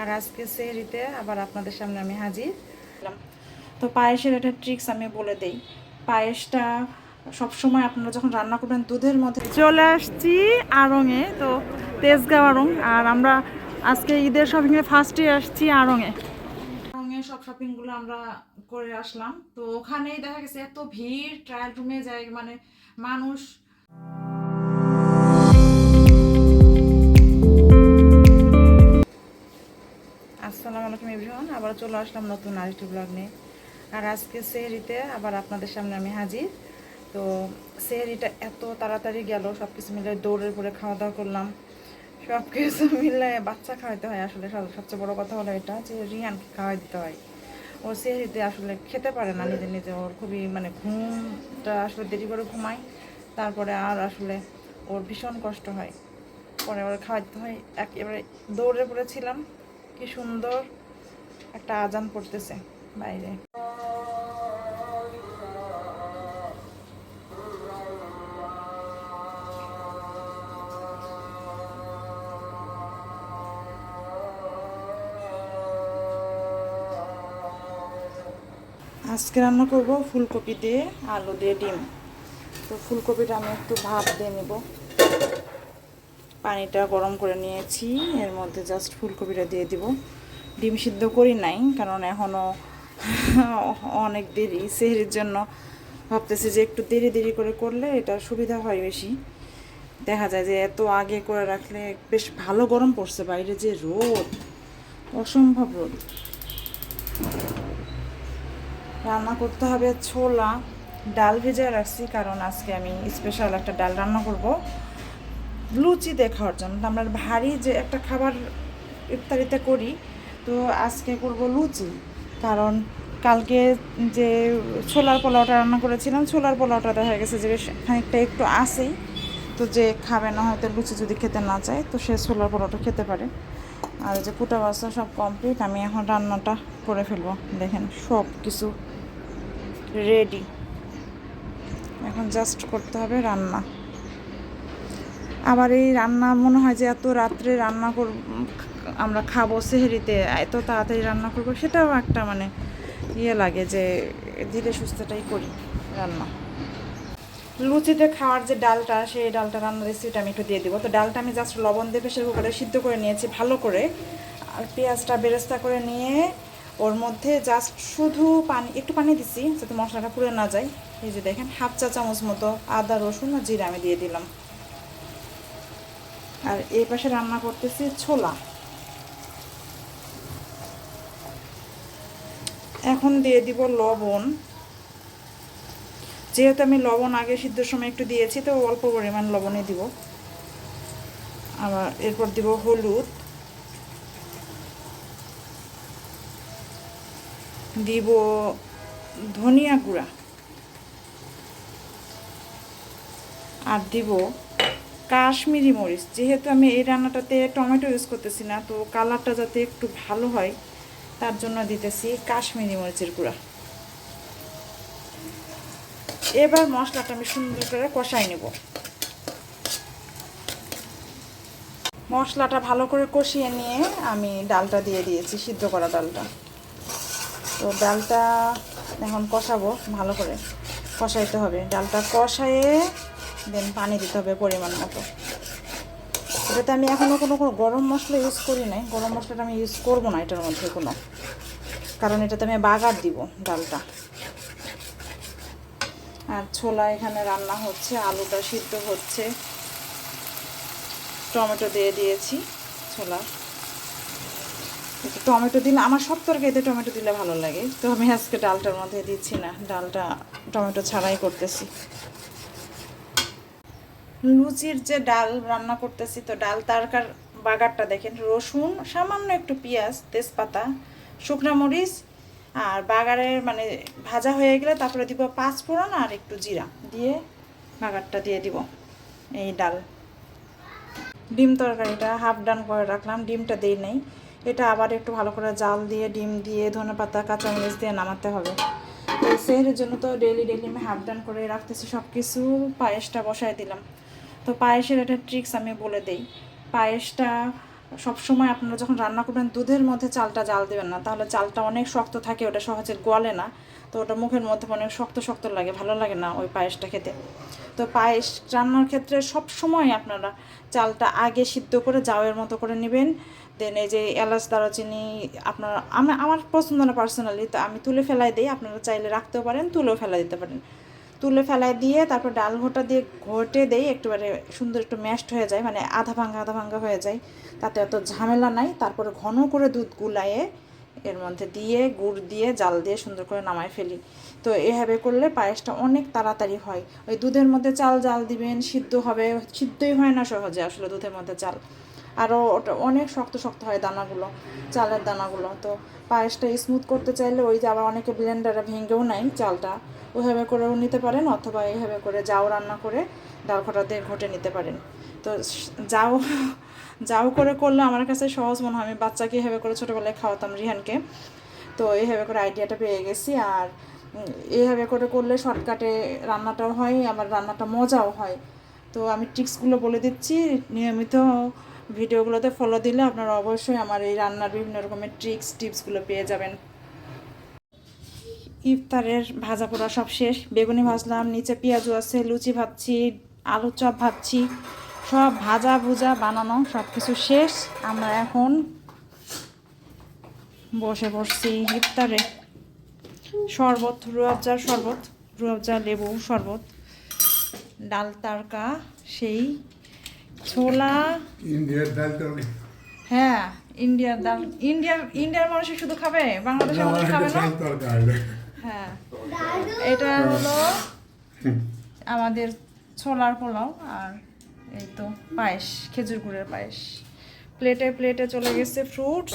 আর আজকে সেহরিতে আবার আপনাদের সামনে আমি হাজির। তো পায়েসের একটা ট্রিক্স আমি বলে দেই। পায়েসটা সবসময় আপনারা যখন রান্না করবেন দুধের মধ্যে চলে আসছি আড়ংয়ে তো তেজগাঁও আড়ং। আর আমরা আজকে ঈদের শপিংয়ে ফার্স্টে আসছি আড়ংয়ে আড়ংয়ে সব শপিংগুলো আমরা করে আসলাম। তো ওখানেই দেখা গেছে এত ভিড় ট্রায়াল রুমে যায় মানে মানুষ আসসালামু আলাইকুম এভরিওয়ান আবার চলে আসলাম নতুন আরেকটি ব্লগ নিয়ে। আর আজকে সেহরিতে আবার আপনাদের সামনে আমি হাজির। তো সেহরিটা এত তাড়াতাড়ি গেল সব কিছু মিলে দৌড়ের পরে খাওয়া দাওয়া করলাম। সব কিছু মিলে বাচ্চা খাওয়াইতে হয় আসলে সবচেয়ে বড় কথা হলো এটা যে রিয়ানকে খাওয়াই দিতে হয়। ও সেহরিতে আসলে খেতে পারে না নিজে নিজে, ওর খুবই মানে ঘুমটা আসলে দেরি করে ঘুমায়, তারপরে আর আসলে ওর ভীষণ কষ্ট হয়। পরে ওর খাওয়া দিতে হয়, একেবারে দৌড়ে পড়েছিলাম কি সুন্দর একটা আজান পড়তেছে বাইরে। আজকে রান্না করব ফুলকপি দিয়ে আলু দিয়ে ডিম। তো ফুলকপিটা আমি একটু ভাপ দিয়ে নেব। পানিটা গরম করে নিয়েছি। এর মধ্যে জাস্ট ফুলকপিটা দিয়ে দিব। ডিম সিদ্ধ করি নাই, কারণ এখনও অনেক দেরি। সেহরির জন্য ভাবতেছি যে একটু দেরি দেরি করে করলে এটা সুবিধা হয় বেশি। দেখা যায় যে এত আগে করে রাখলে বেশ ভালো গরম পড়ছে, বাইরে যে রোদ, অসম্ভব রোদ। রান্না করতে হবে ছোলা। ডাল ভেজে রাখছি, কারণ আজকে আমি স্পেশাল একটা ডাল রান্না করব। লুচি দিয়ে খাওয়ার জন্য আমরা ভারী যে একটা খাবার ইফতারিতে করি, তো আজকে করব লুচি। কারণ কালকে যে ছোলার পোলাওটা রান্না করেছিলাম, ছোলার পোলাওটা দেখা গেছে যে খানিকটা একটু আসেই তো যে খাবে না হয়তো লুচি যদি খেতে না চায়, তো সে ছোলার পোলাওটা খেতে পারে। আর যে কুটা বাসা সব কমপ্লিট আমি এখন রান্নাটা করে ফেলব। দেখেন সব কিছু রেডি এখন জাস্ট করতে হবে রান্না। আবার এই রান্না, মনে হয় যে এত রাত্রে রান্না কর আমরা খাব সেহেরিতে, এত তাড়াতাড়ি রান্না করব, সেটাও একটা মানে ইয়ে লাগে যে ধীরে সুস্থটাই করি রান্না। লুচিতে খাওয়ার যে ডালটা, সেই ডালটা রান্নার রেসিপিটা আমি একটু দিয়ে দিব। তো ডালটা আমি জাস্ট লবণ দিয়ে প্রেশার কুকারে সিদ্ধ করে নিয়েছি ভালো করে। আর পেঁয়াজটা বেরেস্তা করে নিয়ে ওর মধ্যে জাস্ট শুধু পানি, একটু পানি দিছি, যাতে মশলাটা পুড়ে না যায়। এই যে দেখেন, হাফ চা চামচ মতো আদা, রসুন আর জিরা আমি দিয়ে দিলাম। আর এই পাশে রান্না করতেছি ছোলা। এখন দিয়ে দিব লবণ। যেহেতু আমি লবণ আগে সিদ্ধর সময় একটু দিয়েছি, তো অল্প পরিমাণ লবণে দিব। আবার এরপর দিব হলুদ। দিব ধনিয়া গুঁড়া। আর দিব কাশ্মীরি মরিচ। যেহেতু আমি এই রান্নাটাতে টমেটো ইউজ করতেছি না, তো কালারটা যাতে একটু ভালো হয়, তার জন্য দিতেছি কাশ্মীরি মরিচের গুঁড়া। এবার মশলাটা আমি সুন্দর করে কষাই নেব। মশলাটা ভালো করে কষিয়ে নিয়ে আমি ডালটা দিয়ে দিয়েছি, সিদ্ধ করা ডালটা। তো ডালটা এখন কষাবো, ভালো করে কষাইতে হবে। ডালটা কষায়ে দেন পানি দিতে হবে পরিমাণ মতো। এটাতে আমি এখনও কোনো কোনো গরম মশলা ইউজ করি নাই। গরম মশলাটা আমি ইউজ করব না এটার মধ্যে কোনো। কারণ এটাতে আমি বাগার দিব ডালটা। আর ছোলা এখানে রান্না হচ্ছে, আলুটা সিদ্ধ হচ্ছে। টমেটো দিয়ে দিয়েছি ছোলা। টমেটো দিলে, আমার সব তরকারিতে টমেটো দিলে ভালো লাগে। তো আমি আজকে ডালটার মধ্যে দিচ্ছি না। ডালটা টমেটো ছাড়াই করতেছি। লুচির যে ডাল রান্না করতেছি, তো ডাল তারকার বাগারটা দেখেন, রসুন, সামান্য একটু পেঁয়াজ, তেজপাতা, শুকনো মরিচ, আর বাগারের মানে ভাজা হয়ে গেলে তারপরে দিব পাঁচ ফোড়ন আর একটু জিরা দিয়ে বাগারটা দিয়ে দিব এই ডাল। ডিম তরকারিটা হাফ ডান করে রাখলাম, ডিমটা দিই নেই। এটা আবার একটু ভালো করে জাল দিয়ে, ডিম দিয়ে ধনে পাতা, কাঁচামরিচ দিয়ে নামাতে হবে। সেহের জন্য তো ডেলি ডেলি আমি হাফ ডান করে রাখতেছি সব কিছু পায়েসটা বসায় দিলাম। তো পায়েসের একটা ট্রিক্স আমি বলে দেই। পায়েসটা সবসময় আপনারা যখন রান্না করবেন, দুধের মধ্যে চালটা জাল দেবেন না। তাহলে চালটা অনেক শক্ত থাকে, ওটা সহজে গলে না। তো ওটা মুখের মধ্যে অনেক শক্ত শক্ত লাগে, ভালো লাগে না ওই পায়েসটা খেতে। তো পায়েস রান্নার ক্ষেত্রে সব সময় আপনারা চালটা আগে সিদ্ধ করে জাউয়ের মতো করে নেবেন। দেন এই যে এলাচ, দারচিনি আপনার, আমি, আমার পছন্দ না পার্সোনালি তো আমি তুলে ফেলাই দিই। আপনারা চাইলে রাখতেও পারেন, তুলেও ফেলাই দিতে পারেন। তুলে ফেলায় দিয়ে তারপর ডাল ঘোটা দিয়ে ঘটে দেই, একটুবারে সুন্দর একটু ম্যাশড হয়ে যায় মানে আধা ভাঙ্গা আধা ভাঙ্গা হয়ে যায়। তাতে অত ঝামেলা নাই। তারপরে ঘন করে দুধ গুলায়ে এর মধ্যে দিয়ে, গুড় দিয়ে, জাল দিয়ে সুন্দর করে নামায় ফেলি। তো এভাবে করলে পায়েসটা অনেক তাড়াতাড়ি হয়। ওই দুধের মধ্যে চাল, জাল দিবেন, সিদ্ধ হবে। সিদ্ধই হয় না সহজে আসলে দুধের মধ্যে চাল। আরও ওটা অনেক শক্ত শক্ত হয় দানাগুলো, চালের দানাগুলো। তো পায়েসটা স্মুথ করতে চাইলে ওই যে আবার অনেকে ব্লেন্ডারে ভেঙেও নেয় চালটা। ওইভাবে করেও নিতে পারেন অথবা এইভাবে করে যাও রান্না করে ডাল খোটা দিয়ে ঘটে নিতে পারেন। তো যাও যাও করে করলে আমার কাছে সহজ মনে হয়। আমি বাচ্চাকে এভাবে করে ছোটোবেলায় খাওয়াতাম রিহানকে। তো এইভাবে করে আইডিয়াটা পেয়ে গেছি। আর এইভাবে করে করলে শর্টকাটে রান্নাটাও হয় আমার রান্নাটা মজাও হয়। তো আমি ট্রিক্সগুলো বলে দিচ্ছি। নিয়মিত ভিডিওগুলোতে ফলো দিলে আপনারা অবশ্যই আমার এই রান্নার বিভিন্ন রকমের ট্রিক্স টিপসগুলো পেয়ে যাবেন। ইফতারের ভাজা পোড়া সব শেষ। বেগুনি ভাজলাম, নিচে পেঁয়াজু আছে, লুচি ভাজছি আলু চপ ভাজছি। সব ভাজা ভুজা বানানো সব কিছু শেষ। আমরা এখন বসে বসছি ইফতারে। শরবত, রুয়াবজার শরবত রুয়াবজা লেবু শরবত, ডাল, তারকা, সেই ছোলা। ইন্ডিয়ার ডাল হ্যাঁ ইন্ডিয়ার ডাল। ইন্ডিয়ার ইন্ডিয়ার মানুষ শুধু খাবে বাংলাদেশের মানুষ খাবে না? হ্যাঁ। এটা হলো আমাদের ছোলার পোলাও আর এই তো পায়েস খেজুর গুড়ের পায়েস। প্লেটে প্লেটে চলে গেছে ফ্রুটস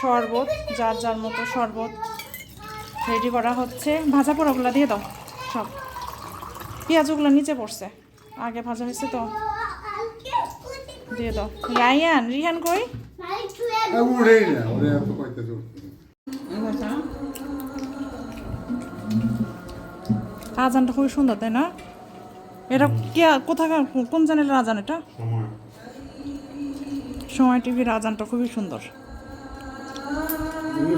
শরবত যার যার মতো শরবত রেডি করা হচ্ছে। ভাজা পোড়াগুলো দিয়ে দাও সব। পেঁয়াজগুলো নিচে পড়ছে। আগে ভাজা হয়েছে তো। দিয়ে দাও। রায়ান রিহান কই? উড়েই না ওরে এত কইতে তো আজানটা খুবই সুন্দর তাই না? এটা কে কোথাকার কোন চ্যানেলের আজান এটা? সময়। টিভির আজানটা খুবই সুন্দর। তুমি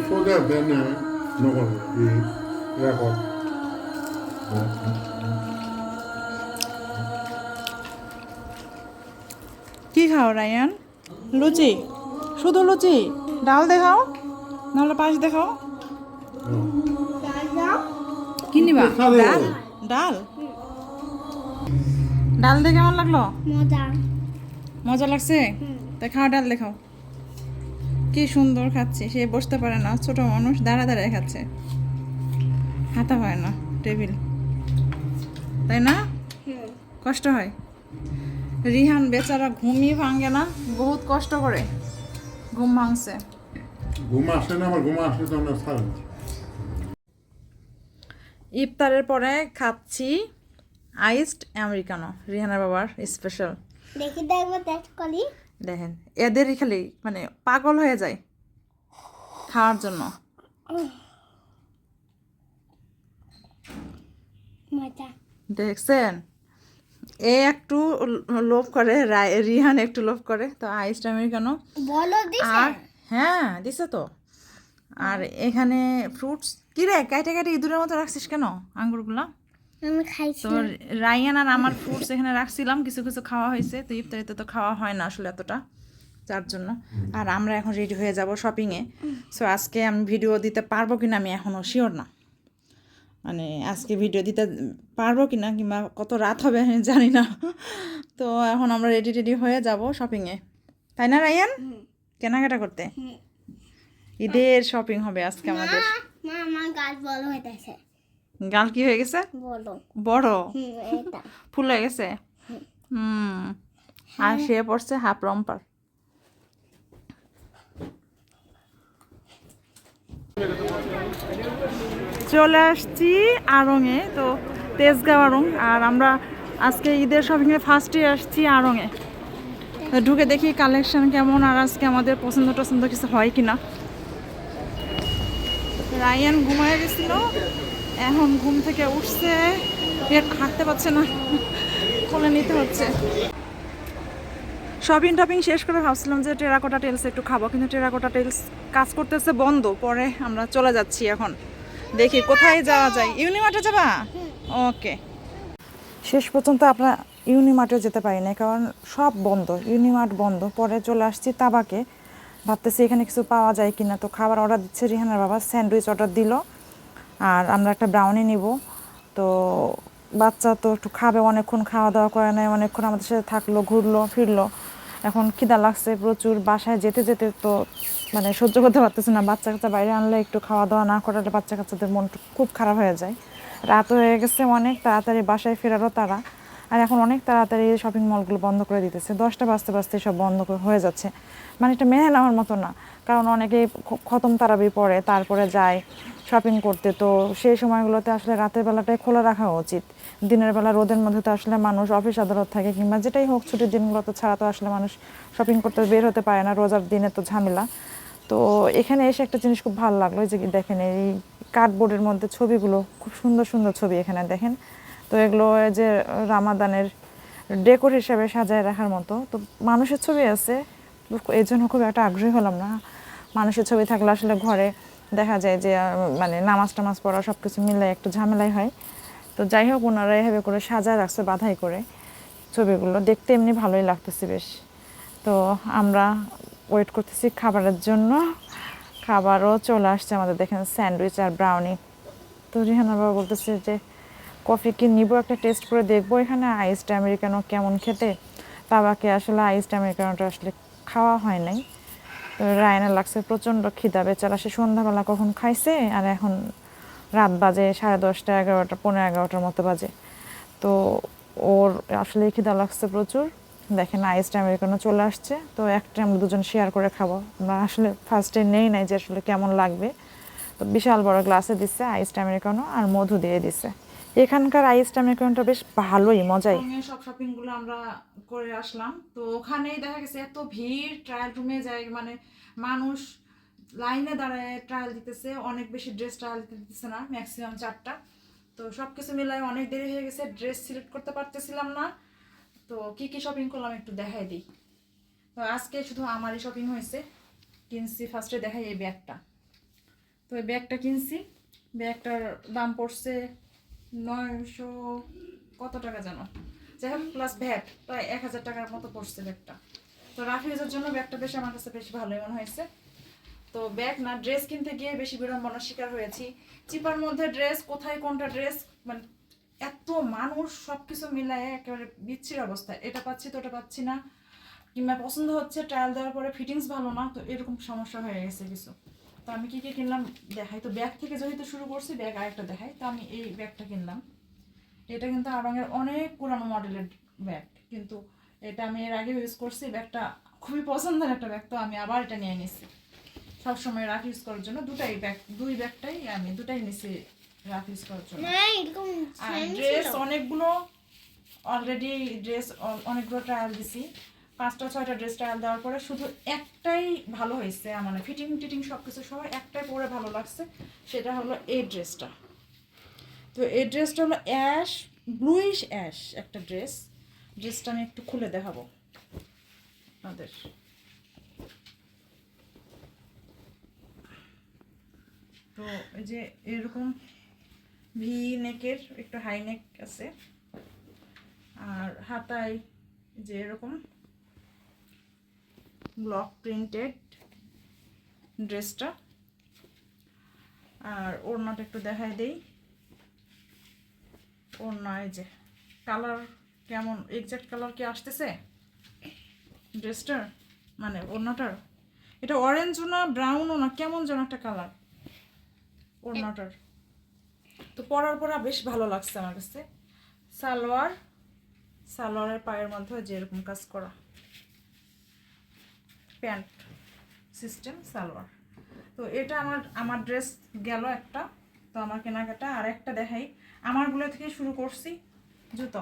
খাও রায়ান। লুচি। শুধু লুচি? ডাল দেখাও নাহলে পায়েস দেখাও। কি নিবা? ডাল? ডাল? ডাল দেখে কেমন লাগল? মজা। মজা লাগছে? তা খাও ডাল দেখাও। কি সুন্দর খাচ্ছে সে বসতে পারে না ছোট মানুষ দাঁড়া দাঁড়ায় খাচ্ছে। হাতা হয় না টেবিল। তাই না? কষ্ট হয়? রিহান বেচারা ঘুমই ভাঙে না বহুত কষ্ট করে। ঘুম ভাঙছে। ঘুম আসে না আমার ঘুম আসলে তো ইফতারের পরে খাচ্ছি আইসড আমেরিকানো রিহানার বাবার স্পেশাল দেখি দেখব টেস্ট করি দেখেন এদেরই খালি মানে পাগল হয়ে যায় খাওয়ার জন্য। মজা। দেখছেন? এ একটু লোভ করে রিহান একটু লোভ করে তো আইসড আমেরিকানো বলো আর হ্যাঁ দিছে তো। আর এখানে ফ্রুটস কি রে কাইটে কাইটে ইঁদুরের মতো রাখছিস কেন আঙ্গুরগুলা? আমি তো রায়ান আর আমার ফ্রুটস এখানে রাখছিলাম কিছু কিছু খাওয়া হয়েছে তো ইফতারিতে তো খাওয়া হয় না আসলে এতটা যার জন্য। আর আমরা এখন রেডি হয়ে যাব শপিংয়ে সো আজকে আমি ভিডিও দিতে পারব কিনা আমি এখনও শিওর না। মানে আজকে ভিডিও দিতে পারব কিনা কিংবা কত রাত হবে আমি জানি না। তো এখন আমরা রেডি রেডি হয়ে যাব শপিংয়ে তাই না রায়ান? কেনাকাটা করতে? ঈদের শপিং হবে আজকে আমাদের। গাল কি হয়ে গেছে? বড়। ফুল হয়ে গেছে? হুম। আর সে পড়ছে হাফ রম্পার। চলে আসছি আড়ংয়ে তো তেজগাঁও আড়ং। আর আমরা আজকে ঈদের শপিংয়ে ফার্স্টে আসছি আড়ংয়ে ঢুকে দেখি কালেকশন কেমন আর আজকে আমাদের পছন্দ টছন্দ কিছু হয় কিনা। রায়ান ঘুমায় গেছিল, এখন ঘুম থেকে উঠছে হাঁটতে পারছে না, কোলে নিতে হচ্ছে। শপিং টপিং শেষ করে ভাবছিলাম যে টেরাকোটা টেলস একটু খাব, কিন্তু টেরাকোটা টেলস কাজ করতেছে বন্ধ, পরে আমরা চলে যাচ্ছি এখন। দেখি, কোথায় যাওয়া যায়? ইউনিমার্টে যাবা? ওকে। শেষ পর্যন্ত আমরা ইউনিমার্টে যেতে পারি না কারণ সব বন্ধ, ইউনিমার্ট বন্ধ। পরে চলে আসছি তাবাকে। ভাবতেছি এখানে কিছু পাওয়া যায় কিনা। তো খাবার অর্ডার দিচ্ছে রিহানার বাবা, স্যান্ডউইচ অর্ডার দিল। আর আমরা একটা ব্রাউনি নিব। তো বাচ্চা তো একটু খাবে, অনেকক্ষণ খাওয়া দাওয়া করে নেয়, অনেকক্ষণ আমাদের সাথে থাকল, ঘুরলো, ফিরলো। এখন খিদা লাগছে প্রচুর, বাসায় যেতে যেতে তো মানে সহ্য করতে পারতেছে না। বাচ্চা কাচ্চা বাইরে আনলে একটু খাওয়া দাওয়া না করালে বাচ্চা কাচ্চাদের মন খুব খারাপ হয়ে যায়। রাত হয়ে গেছে অনেক, তাড়াতাড়ি বাসায় ফেরারও তারা আর এখন অনেক তাড়াতাড়ি শপিং মলগুলো বন্ধ করে দিতেছে। দশটা বাজতে বাজতে সব বন্ধ হয়ে যাচ্ছে। মানে এটা মেনে নেওয়ার মতো না। কারণ অনেকেই খ- খতম তারাবি পড়ে তারপরে যায় শপিং করতে। তো সেই সময়গুলোতে আসলে রাতের বেলাটাই খোলা রাখা উচিত। দিনের বেলা রোদের মধ্যে তো আসলে মানুষ অফিস আদালত থাকে কিংবা যেটাই হোক, ছুটির দিনগুলোতে ছাড়া তো আসলে মানুষ শপিং করতে বের হতে পারে না। রোজার দিনে তো ঝামেলা। তো এখানে এসে একটা জিনিস খুব ভালো লাগল যে দেখেন, এই কার্ডবোর্ডের মধ্যে ছবিগুলো, খুব সুন্দর সুন্দর ছবি এখানে দেখেন। তো এগুলো যে রামাদানের ডেকোর হিসেবে সাজায় রাখার মতো। তো মানুষের ছবি আছে, এই জন্য খুব একটা আগ্রহী হলাম না। মানুষের ছবি থাকলে আসলে ঘরে দেখা যায় যে মানে নামাজ টামাজ পড়া সব কিছু মিলে একটু ঝামেলাই হয়। তো যাই হোক, ওনারা এভাবে করে সাজায় রাখছে বাধাই করে ছবিগুলো। দেখতে এমনি ভালোই লাগতেছে বেশ। তো আমরা ওয়েট করতেছি খাবারের জন্য। খাবারও চলে আসছে আমাদের, দেখেন স্যান্ডউইচ আর ব্রাউনি তো রিহানা বাবা বলতেছে যে কফি কি নিব? একটা টেস্ট করে দেখব এখানে আইসড আমেরিকানো কেমন খেতে? বাবাকে আসলে আইসড আমেরিকানোটা আসলে খাওয়া হয় নাই। তো রায়না লাগছে প্রচণ্ড খিদা, বেচারা সে সন্ধ্যাবেলা কখন খাইছে? আর এখন রাত বাজে সাড়ে দশটা, এগারোটা পনেরো এগারোটার মতো বাজে। তো ওর আসলে খিদা লাগছে প্রচুর। দেখেন আইসড আমেরিকানো চলে আসছে। তো একটা আমরা দুজন শেয়ার করে খাব। আমরা আসলে ফার্স্টে নেই নাই যে আসলে কেমন লাগবে। তো বিশাল বড় গ্লাসে দিচ্ছে আইসড আমেরিকানো আর মধু দিয়ে দিচ্ছে এখানকার আইসড আমেরিকানোটা বেশ ভালোই, মজাই। সব শপিংগুলো আমরা করে আসলাম। তো ওখানেই দেখা গেছে এত ভিড় ট্রায়াল রুমে যায় মানে মানুষ লাইনে দাঁড়ায় ট্রায়াল দিতেছে, অনেক বেশি ড্রেস ট্রায়াল দিতেছে না ম্যাক্সিমাম চারটা। তো সব কিছু মিলাই অনেক দেরি হয়ে গেছে ড্রেস সিলেক্ট করতে পারতেছিলাম না। তো কি কি শপিং করলাম একটু দেখাই দিই। তো আজকে শুধু আমারই শপিং হয়েছে। কিনছি ফার্স্টে দেখাই এই ব্যাগটা। তো এই ব্যাগটা কিনছি, ব্যাগটার দাম পড়ছে নয়শো কত টাকা যাই হোক প্লাস প্রায় এক হাজার টাকার মতো পড়ছে ব্যাগটা তো জন্য ব্যাগটা বেশ আমার কাছে বেশ ভালোই মনে হয়েছে। তো ব্যাগ না ড্রেস কিনতে গিয়ে বেশি বিড়ম্বনার শিকার হয়েছি। চিপার মধ্যে ড্রেস কোথায় কোনটা ড্রেস মানে এত মানুষ সব কিছু মিলায় একেবারে বিচ্ছির অবস্থা। এটা পাচ্ছি, তো ওটা পাচ্ছি না। কিংবা পছন্দ হচ্ছে ট্রায়াল দেওয়ার পরে ফিটিংস ভালো না, তো এরকম সমস্যা হয়ে গেছে কিছু। তো আমি কি কি কিনলাম? দেখাই। তো ব্যাগ থেকে যেহেতু শুরু করছি ব্যাগ আরেকটা দেখাই। তো আমি এই ব্যাগটা কিনলাম। এটা কিন্তু আরঙের অনেক পুরানো মডেলের ব্যাগ। কিন্তু এটা আমি এর আগে ইউজ করছি। ব্যাগটা খুবই পছন্দের একটা ব্যাগ। তো আমি আবার এটা নিয়ে নিছি। সবসময় রাফ ইউজ করার জন্য দুটাই ব্যাগ দুই ব্যাগটাই আমি দুটাই নিছি রাফ ইউজ করার জন্য। না এরকম আর ড্রেস অনেকগুলো অলরেডি ড্রেস অনেকগুলো ট্রায়াল দিছি। পাঁচটা, ছয়টা ড্রেস ট্রায়াল দেওয়ার পরে শুধু একটাই ভালো হয়েছে মানে ফিটিং টিটিং সব কিছু সহ একটাই পরে ভালো লাগছে, সেটা হলো এই ড্রেসটা তো এই ড্রেসটা হলো অ্যাশ ব্লুইশ অ্যাশ একটা ড্রেস ড্রেসটা আমি একটু খুলে দেখাবো আপনাদের। তো এই যে এরকম ভি নেকের একটু হাই নেক আছে। আর হাতায় যে এরকম ব্লক প্রিন্টেড ড্রেসটা আর ওড়নাটা একটু দেখাই দেই। ওড়না এই যে কালার কেমন এক্সাক্ট কালার কি আসতেছে? ড্রেসটার মানে ওড়নাটার। এটা অরেঞ্জও না ব্রাউনও না, কেমন যেন একটা কালার ওড়নাটার। তো পরার পর বেশ ভালো লাগছে আমার কাছে। সালোয়ার, সালোয়ারের পায়ের মধ্যে যেরকম কাজ করা। Pant system, salwar. তো এটা আমার আমার ড্রেস গেল একটা। তো আমার কেনাকাটা আর একটা দেখাই। আমারগুলো থেকে শুরু করছি জুতো।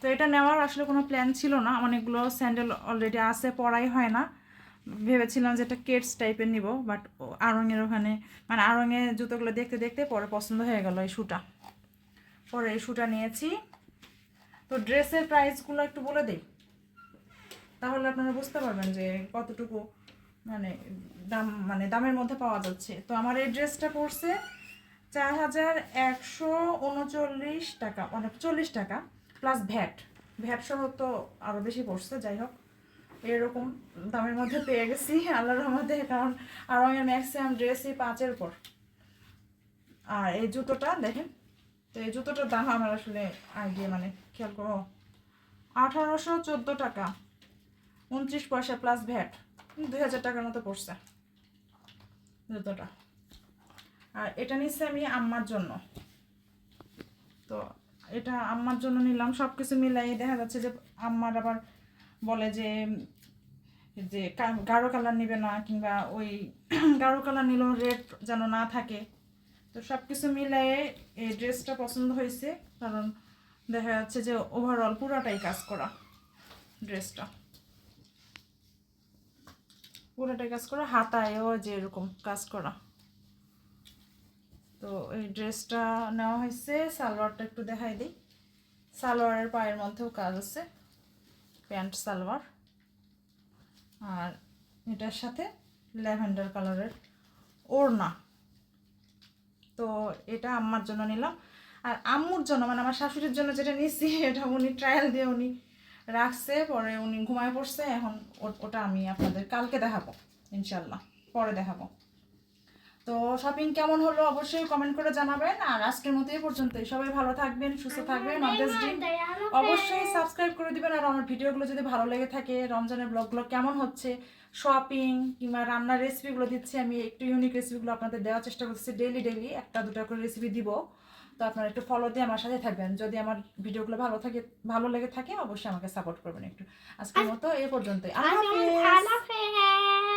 তো এটা নেওয়ার আসলে কোনো প্ল্যান ছিল না। অনেকগুলো স্যান্ডেল অলরেডি আছে, পরাই হয় না। ভেবেছিলাম যে এটা কেটস টাইপের নিব বাট আড়ঙের ওখানে মানে আড়ঙে জুতোগুলো দেখতে দেখতে পরে পছন্দ হয়ে গেল এই শ্যুটা পরে এই শ্যুটা নিয়েছি। তো ড্রেসের প্রাইসগুলো একটু বলে দিই। তাহলে আপনারা বুঝতে পারবেন যে কতটুকু মানে দাম মানে দামের মধ্যে পাওয়া যাচ্ছে। তো আমার এই ড্রেসটা পড়ছে চার হাজার একশো উনচল্লিশ টাকা মানে চল্লিশ টাকা প্লাস ভ্যাট ভ্যাট সহ তো আরও বেশি পড়ছে যাই হোক। এরকম দামের মধ্যে পেয়ে গেছি, আল্লাহর রহমতে, কারণ আর আমি ম্যাক্সিমাম ড্রেসই পাঁচের উপর। আর এই জুতোটা, দেখেন, তো এই জুতোটার দাম আমার আসলে আইডিয়া মানে খেয়াল করো, আঠারোশো চোদ্দ টাকা। উনত্রিশ পয়সা প্লাস ভ্যাট দুই হাজার টাকার মতো পড়ছে। জুতোটা। আর এটা নিচ্ছে আমি আম্মার জন্য। তো এটা আম্মার জন্য নিলাম। সব কিছু মিলাই দেখা যাচ্ছে যে আম্মার আবার বলে যে যে গাঢ় কালার নিবে না কিংবা ওই গাঢ় কালার নিলেও রেড যেন না থাকে। তো সব কিছু মিলাই এই ড্রেসটা পছন্দ হয়েছে। কারণ দেখা যাচ্ছে যে ওভারঅল পুরাটাই কাজ করা ড্রেসটা। পুরোটাই কাজ করা, হাতায়ও যে এরকম কাজ করা। তো এই ড্রেসটা নেওয়া হয়েছে, সালোয়ারটা একটু দেখাই দিই। সালোয়ারের পায়ের মধ্যেও কাজ আছে, প্যান্ট, সালোয়ার। আর এটার সাথে ল্যাভেন্ডার কালারের ওড়না। তো এটা আম্মার জন্য নিলাম। আর আম্মুর জন্য মানে আমার শাশুড়ির জন্য যেটা নিচ্ছি এটা উনি ট্রায়াল দিয়ে উনি রাখছে পরে উনি ঘুমায় পড়ছে এখন ওটা আমি আপনাদের কালকে দেখাবো ইনশাল্লাহ পরে দেখাবো। তো শপিং কেমন হলো অবশ্যই কমেন্ট করে জানাবেন আর আজকের মতো এই পর্যন্তই। সবাই ভালো থাকবেন সুস্থ থাকবেন অবশ্যই সাবস্ক্রাইব করে দিবেন আর আমার ভিডিওগুলো যদি ভালো লেগে থাকে রমজানের ব্লগগুলো কেমন হচ্ছে শপিং কিংবা রান্নার রেসিপিগুলো দিচ্ছি আমি একটু ইউনিক রেসিপিগুলো আপনাদের দেওয়ার চেষ্টা করছি ডেলি ডেইলি একটা দুটা করে রেসিপি দিব। তো আপনারা একটু ফলো দিয়ে আমার সাথে থাকবেন। যদি আমার ভিডিওগুলো ভালো থাকে ভালো লেগে থাকে অবশ্যই আমাকে সাপোর্ট করবেন একটু। আজকের মতো এ পর্যন্তই। আল্লাহ হাফেজ।